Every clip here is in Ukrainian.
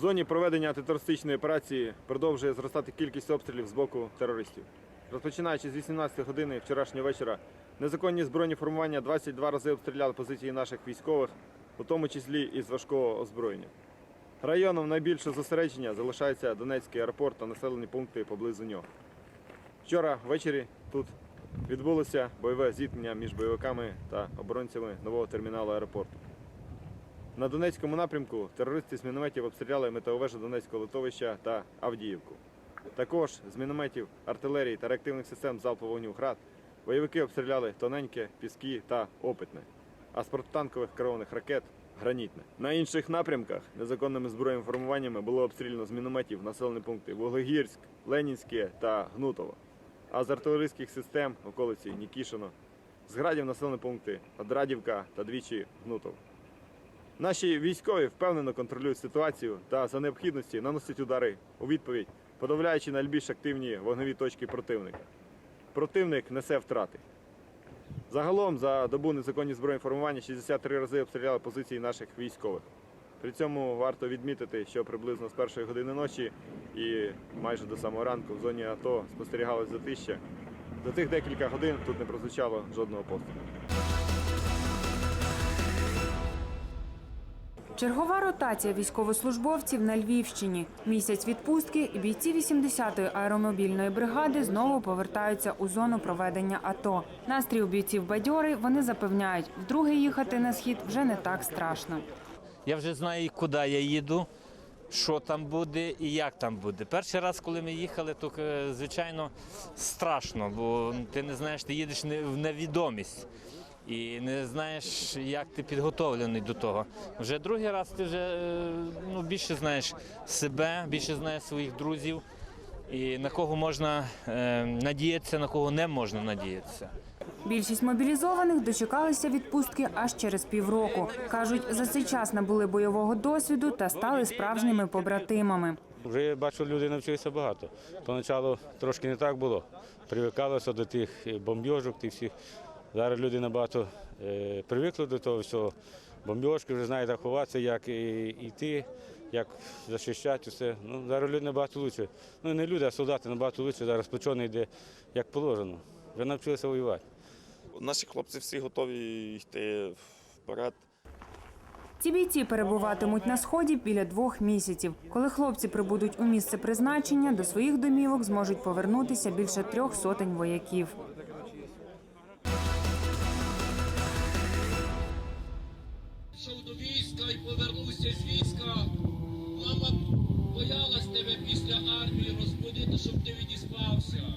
зоні проведення антитерористичної операції продовжує зростати кількість обстрілів з боку терористів. Розпочинаючи з 18 години вчорашнього вечора, незаконні збройні формування 22 рази обстріляли позиції наших військових, у тому числі і з важкого озброєння. Районом найбільше зосередження залишається Донецький аеропорт та населені пункти поблизу нього. Вчора ввечері тут відбулося бойове зіткнення між бойовиками та оборонцями нового терміналу аеропорту. На Донецькому напрямку терористи з мінометів обстріляли метеовежу Донецького литовища та Авдіївку. Також з мінометів, артилерії та реактивних систем залпового вогню «Град» бойовики обстріляли тоненьке, піски та опитне, а з протитанкових керованих ракет гранітне. На інших напрямках незаконними збройними формуваннями було обстріляно з мінометів населені пункти Вуглегірськ, Ленінське та Гнутово, а з артилерійських систем околиці Нікішино, з градів населені пункти Адрадівка та двічі Гнутово. Наші військові впевнено контролюють ситуацію та за необхідності наносять удари у відповідь, подавляючи найбільш активні вогневі точки противника. Противник несе втрати. Загалом за добу незаконні збройні формування 63 рази обстріляли позиції наших військових. При цьому варто відмітити, що приблизно з першої години ночі і майже до самого ранку в зоні АТО спостерігалось затища. За тих декілька годин тут не прозвучало жодного пострілу. Чергова ротація військовослужбовців на Львівщині. Місяць відпустки і бійці 80-ї аеромобільної бригади знову повертаються у зону проведення АТО. Настрій у бійців бадьорий. Вони запевняють, вдруге їхати на схід вже не так страшно. Я вже знаю, куди я їду, що там буде і як там буде. Перший раз, коли ми їхали, то е, звичайно страшно, бо ти не знаєш, ти їдеш в невідомість. І не знаєш, як ти підготовлений до того. Вже другий раз ти вже е, ну, більше знаєш себе, більше знаєш своїх друзів, і на кого можна е, надіятися, на кого не можна надіятися. Більшість мобілізованих дочекалися відпустки аж через півроку. кажуть, за цей час набули бойового досвіду та стали справжніми побратимами. Вже я бачу, люди навчилися багато. Поначалу трошки не так було. Привикалося до тих бомбьожок, тих всіх. Зараз люди набагато е, привикли до того всього. Бомбьошки вже знають, як ховатися, як йти, як захищати все. Ну, зараз люди набагато краще. Ну не люди, а солдати набагато краще. Зараз плечоне йде як положено. Вже навчилися воювати. Наші хлопці всі готові йти вперед. Ці бійці перебуватимуть на сході біля двох місяців. Коли хлопці прибудуть у місце призначення, до своїх домівок зможуть повернутися більше трьох сотень вояків. Війська і повернувся з війська. Мама боялась тебе після армії розбудити, щоб ти відіспався.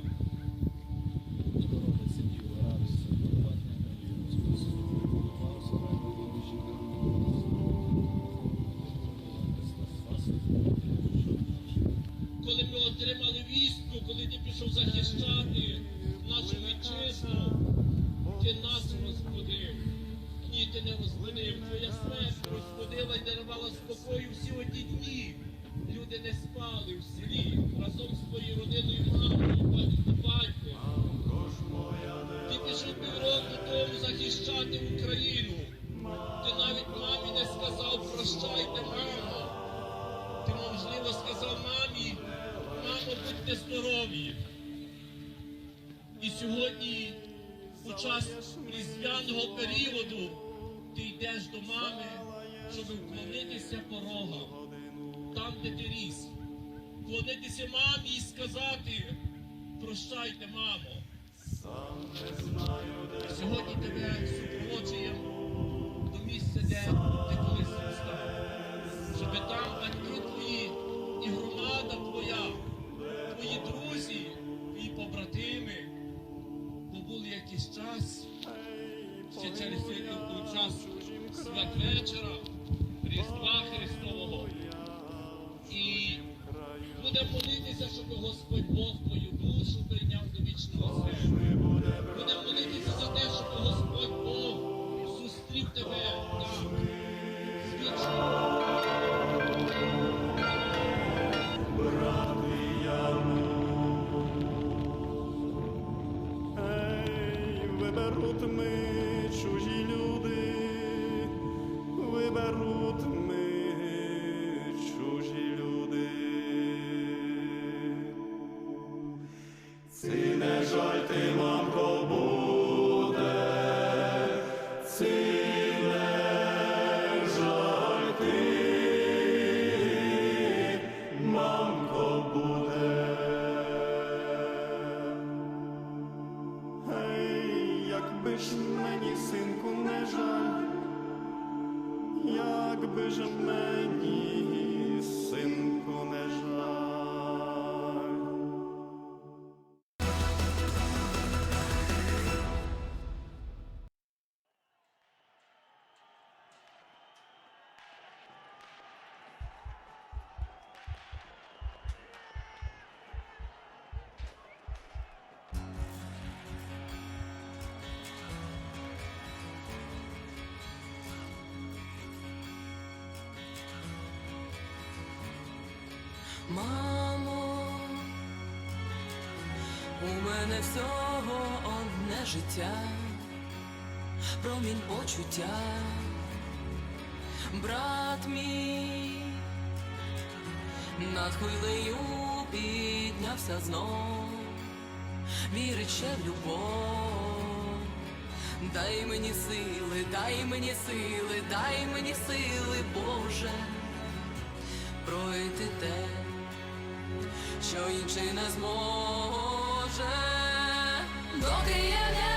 Не в селі разом з твоєю родиною, мамою, батьком. Ти пішов півроку тому захищати Україну. Ти навіть мамі не сказав прощайте, мамо. Ти, можливо, сказав мамі, мамо, будьте здорові. І сьогодні, у час різдвяного періоду, ти йдеш до мами, щоб вклонитися порогам, там, де ти ріс. Вклонитися мамі і сказати, прощайте, мамо. Сьогодні тебе супроводжуємо до місця, де ти колись зростав. Щоб там батьки твої і громада твоя, твої друзі, твої побратими, побули якийсь час, ще через цей час святвечора, Різдва Христового. І будемо молитися, щоб Господь Бог твою душу прийняв до вічного себе. Будемо молитися за те, щоб Господь Бог зустрів тебе там, з виберуть ми чужі люди, виберуть Мамо, у мене всього одне життя, промінь почуття, брат мій, над хвилею піднявся знов, вірить ще в любов. Дай мені сили, дай мені сили, дай мені сили, інший не зможе, доки є небо